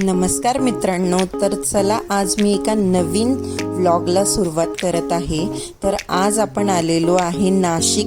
नमस्कार मित्रांनो तर चला आज मी एका नवीन व्लॉगला सुरुवात करत आहे. तर आज आपण आलेलो आहे नाशिक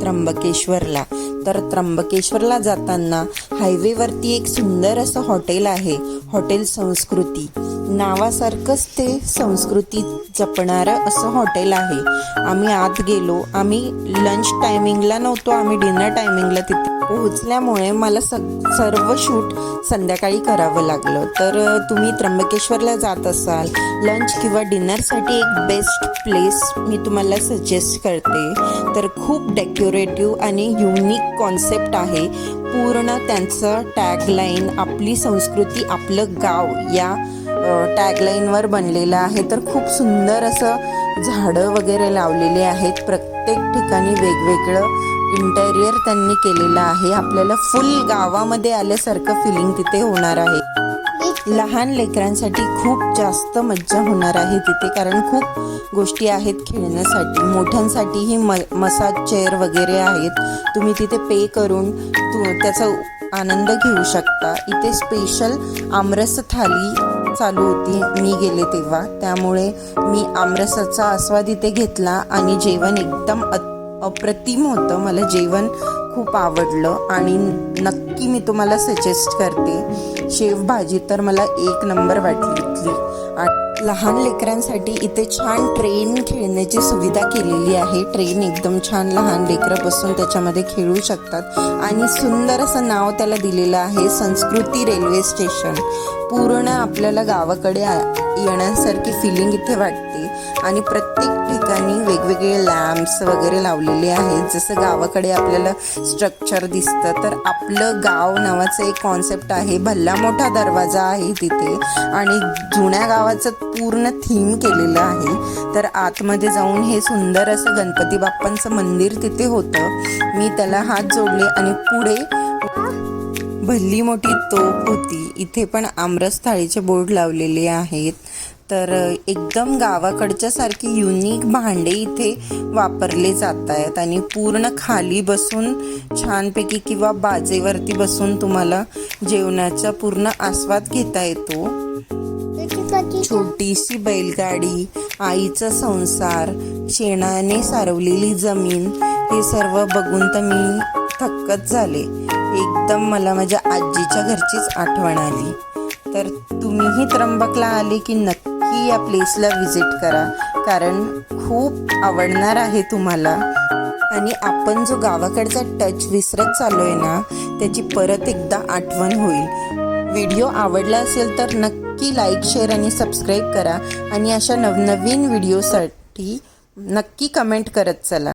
त्र्यंबकेश्वरला. तर त्र्यंबकेश्वरला जाताना हायवेवरती एक सुंदर असं हॉटेल आहे हॉटेल संस्कृती. नावासारखंच ते संस्कृती जपणारं असं हॉटेल आहे. आम्ही आत गेलो आम्ही लंच टायमिंगला नव्हतो आम्ही डिनर टायमिंगला तिथे पोहोचल्यामुळे मला स सर्व शूट संध्याकाळी करावं लागलं. तर तुम्ही त्र्यंबकेश्वरला जात असाल लंच किंवा डिनरसाठी एक बेस्ट प्लेस मी तुम्हाला सजेस्ट करते. तर खूप डेकोरेटिव्ह आणि युनिक कॉन्सेप्ट आहे. पूर्ण त्यांचं टॅगलाईन आपली संस्कृती आपलं गाव या टॅगलाईनवर बनलेलं आहे. तर खूप सुंदर असं झाडं वगैरे लावलेली आहेत. प्रत्येक ठिकाणी वेगवेगळं इंटेरियर त्यांनी केलेलं आहे. आपल्याला फुल गावामध्ये आल्यासारखं फिलिंग तिथे होणार आहे. लहान लेकरांसाठी खूप जास्त मज्जा होणार आहे तिथे कारण खूप गोष्टी आहेत खेळण्यासाठी. मोठ्यांसाठीही म मसाज चेअर वगैरे आहेत. तुम्ही तिथे पे करून तू त्याचा आनंद घेऊ शकता. इथे स्पेशल आमरस थाली चालू होती. मी गेले तेव्हा. त्यामुळे मी आमरसाचा आस्वाद इथे घेतला आणि जेवण एकदम अ- अप्रतिम होतं मला जेवण खूप आवडलं आणि नक्की मी तुम्हाला सजेस्ट करते. शेव भाजी तर मला एक नंबर वाटली. आणि लहान लेकरांसाठी इथे छान ट्रेन खेळण्याची सुविधा केलेली आहे. ट्रेन एकदम छान लहान लेकरं बसून त्याच्यामध्ये खेळू शकतात. आणि सुंदर असं नाव त्याला दिलेलं आहे संस्कृती रेल्वे स्टेशन. पूर्ण आपल्याला गावाकडे आ- येण्यासारखी फिलिंग इथे वाटते. आणि प्रत्येक ठिकाणी वेगवेगळे लॅम्प्स वगैरे लावलेले आहेत. जसं गावाकडे आपल्याला स्ट्रक्चर दिसतं तर आपलं गाव नावाचं एक कॉन्सेप्ट आहे भल्ला मोठा दरवाजा आहे तिथे. आणि जुन्या गावाचं पूर्ण थीम केलेलं आहे. तर आतमध्ये जाऊन हे सुंदर असं गणपती बाप्पांचं मंदिर तिथे होतं. मी त्याला हात जोडले आणि पुढे भल्ली मोठी तोप होती. इथे पण आमरस थाळीचे बोर्ड लावलेले आहेत. तर एकदम गावाकडच्या सारखी युनिक भांडे इथे वापरले जात आहेत आणि पूर्ण खाली बसून छानपैकी किंवा बाजेवरती बसून तुम्हाला जेवणाचा पूर्ण आस्वाद घेता येतो. छोटीशी बैलगाडी आईचा संसार शेणाने सारवलेली जमीन हे सर्व बघून तर मी थक्कच झाले. एकदम मला माझ्या आजीच्या घरचीच आठवण आली. तर तुम्हीही त्र्यंबकला आले की नक्की नक्की या प्लेसला व्हिजिट करा. कारण खूप आवडणार आहे तुम्हाला. आणि आपण जो गावाकडचा टच विसरत चाललोय ना त्याची परत एकदा आठवण होईल. व्हिडिओ आवडला असेल तर नक्की लाईक शेअर आणि सबस्क्राईब करा. आणि अशा नवनवीन व्हिडिओसाठी नक्की कमेंट करत चला.